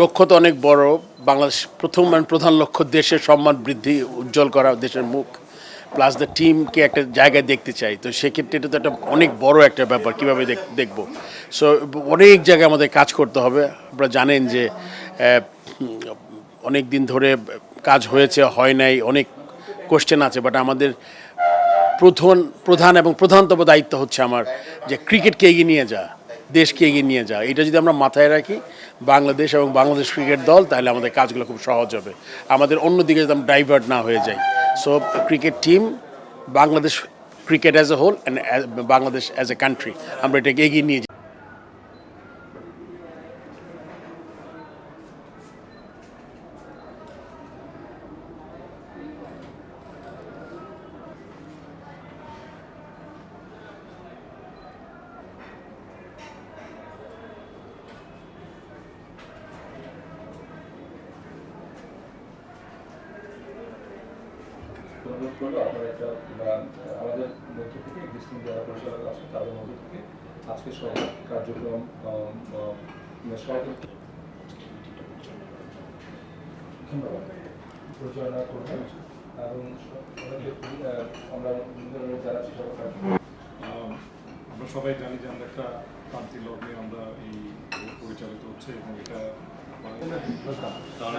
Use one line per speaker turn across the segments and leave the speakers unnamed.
লক্ষ্য তো অনেক বড়। বাংলাদেশ প্রথম মানে প্রধান লক্ষ্য দেশের সম্মান বৃদ্ধি, উজ্জ্বল করা দেশের মুখ প্লাস দ্য টিমকে একটা জায়গায় দেখতে চাই। তো সেক্ষেত্রে এটা তো একটা অনেক বড় একটা ব্যাপার, কীভাবে দেখব? সো অনেক জায়গায় আমাদের কাজ করতে হবে। আপনারা জানেন যে অনেক দিন ধরে কাজ হয়েছে, হয় নাই, অনেক কোশ্চেন আছে বাট আমাদের প্রধান প্রধান এবং প্রধানতম দায়িত্ব হচ্ছে আমার যে ক্রিকেটকে এগিয়ে নিয়ে যা দেশকে এগিয়ে নিয়ে যাওয়া এটা যদি আমরা মাথায় রাখি, বাংলাদেশ এবং বাংলাদেশ ক্রিকেট দল, তাহলে আমাদের কাজগুলো খুব সহজ হবে। আমাদের অন্যদিকে যদি আমরা ডাইভার্ট না হয়ে যাই। So cricket team Bangladesh cricket as a whole and Bangladesh as a country আমরা এটাকে এগিয়ে নিয়ে যাই।
অনুরোধ করল আপনারা একটা আমাদের মধ্য থেকে এক্সিস্টিং যারা পরিচালক আছেন তাদের মধ্য থেকে আজকে সব কার্যক্রম ধন্যবাদ। পরিচালনা করবেন। এবং আমরা সবাই
আমরা সবাই জানি যে আমরা একটা ক্রান্তি লগ্নে আমরা এই পরিচালিত হচ্ছে এবং এটা
তাহলে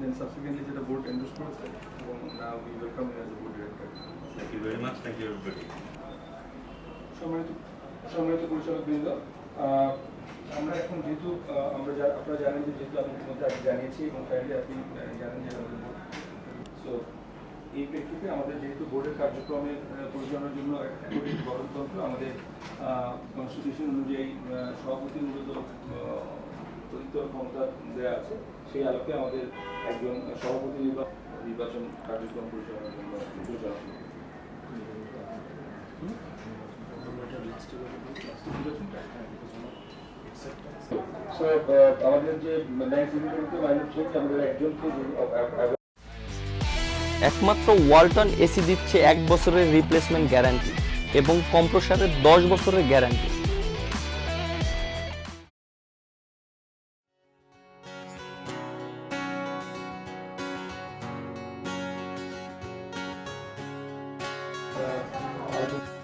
দেন সাবসিকুয়েন্টলি যেটা বোর্ড এন্ডোর্স করেছে এবং now we welcome you as a board director
Thank you very much. Thank you, everybody.
সম্মানিত সম্মানিত পরিচালক বৃন্দ আহ, আমরা এখন যেহেতু আমরা আপনারা জানেন যে যেহেতু আমি ইতিমধ্যে আগে জানিয়েছি এবং কাইন্ডলি আপনি জানেন যে আমাদের সো এই প্রেক্ষিতে আমাদের যেহেতু বোর্ডের কার্যক্রমের পরিচালনার জন্য একটি গঠনতন্ত্র আমাদের কনস্টিটিউশন অনুযায়ী আহ, সভাপতির মূলত অতিরিক্ত ক্ষমতা দেওয়া আছে সেই আলোকে আমাদের একজন সভাপতি নির্বাচন কার্যক্রম পরিচালনার জন্য আমাদের যে-
একমাত্র ওয়ালটন এসি দিচ্ছে এক বছরের রিপ্লেসমেন্ট গ্যারান্টি এবং কম্প্রসারের দশ বছরের গ্যারান্টি
algum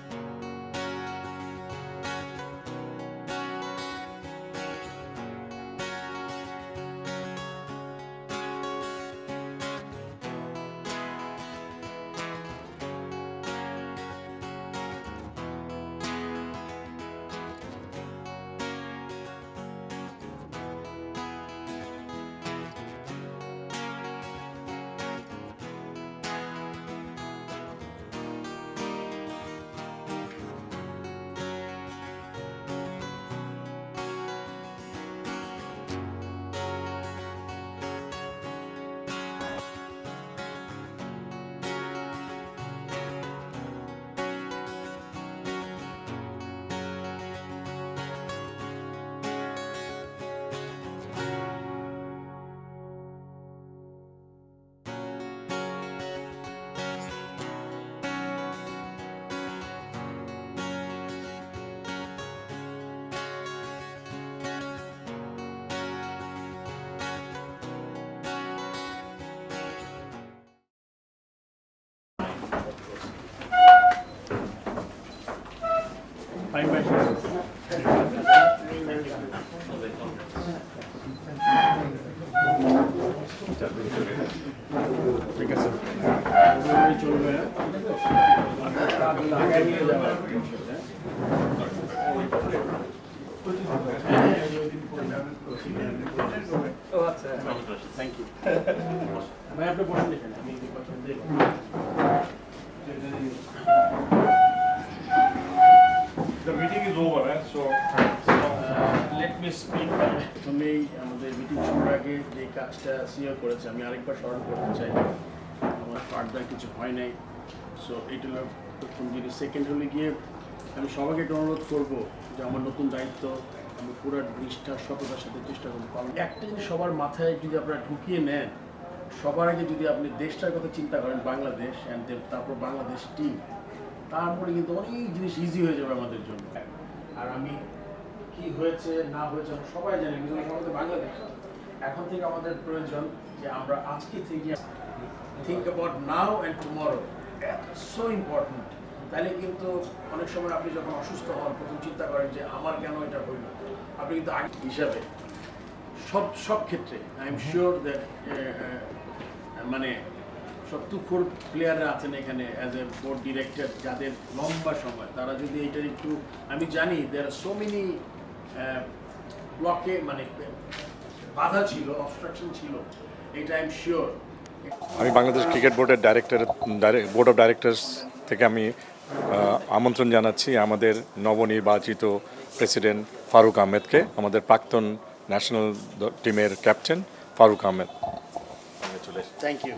আছে চলবে লাগাই নিয়ে যাওয়া ও আচ্ছা থ্যাংক ইউ ভাই আপনি বসুন এখানে আমি এই স্পিক প্রথমেই আমাদের মিটিং শুরুর আগে যে কাজটা সিও করেছে, আমি আরেকবার স্মরণ করতে চাই। আমার ফার্দার কিছু হয় নাই সো এটা প্রথম জিনিস। সেকেন্ড হলে গিয়ে আমি সবাইকে একটা অনুরোধ করব যে আমার নতুন দায়িত্ব, আমি পুরো নিষ্ঠা, সততার সাথে চেষ্টা করব। কারণ একটা জিনিস সবার মাথায় যদি আপনারা ঢুকিয়ে নেন, সবার আগে যদি আপনি দেশটার কথা চিন্তা করেন, বাংলাদেশ অ্যান্ড তারপর বাংলাদেশ টিম তারপরে কিন্তু অনেক জিনিস ইজি হয়ে যাবে আমাদের জন্য। আর আমি কি হয়েছে না হয়েছে আমরা সবাই জানি বিকজ আমাদের বাংলাদেশ। এখন থেকে আমাদের প্রয়োজন যে আমরা আজকে থেকে think about now and tomorrow so important তাহলে কিন্তু অনেক সময় আপনি যখন অসুস্থ হন প্রথম চিন্তা করেন যে আমার কেন এটা হইল? আপনি কিন্তু আগে হিসাবে সব সব ক্ষেত্রে আই এম শিওর দ্যাট মানে সব তুখোর প্লেয়াররা আছেন এখানে অ্যাজ এ বোর্ড ডিরেক্টর যাদের লম্বা সময় তারা যদি এটার একটু আমি জানি দেয়ার সো মেনি ব্লকে মানে বাধা ছিল অবস্ট্রাকশন ছিল এটা আই এম শিওর
আমি বাংলাদেশ ক্রিকেট বোর্ডের ডাইরেক্টর বোর্ড অফ ডাইরেক্টরস থেকে আমি আমন্ত্রণ জানাচ্ছি আমাদের নবনির্বাচিত প্রেসিডেন্ট ফারুক আহমেদকে আমাদের প্রাক্তন ন্যাশনাল টিমের captain Faruk Ahmed.
Thank you.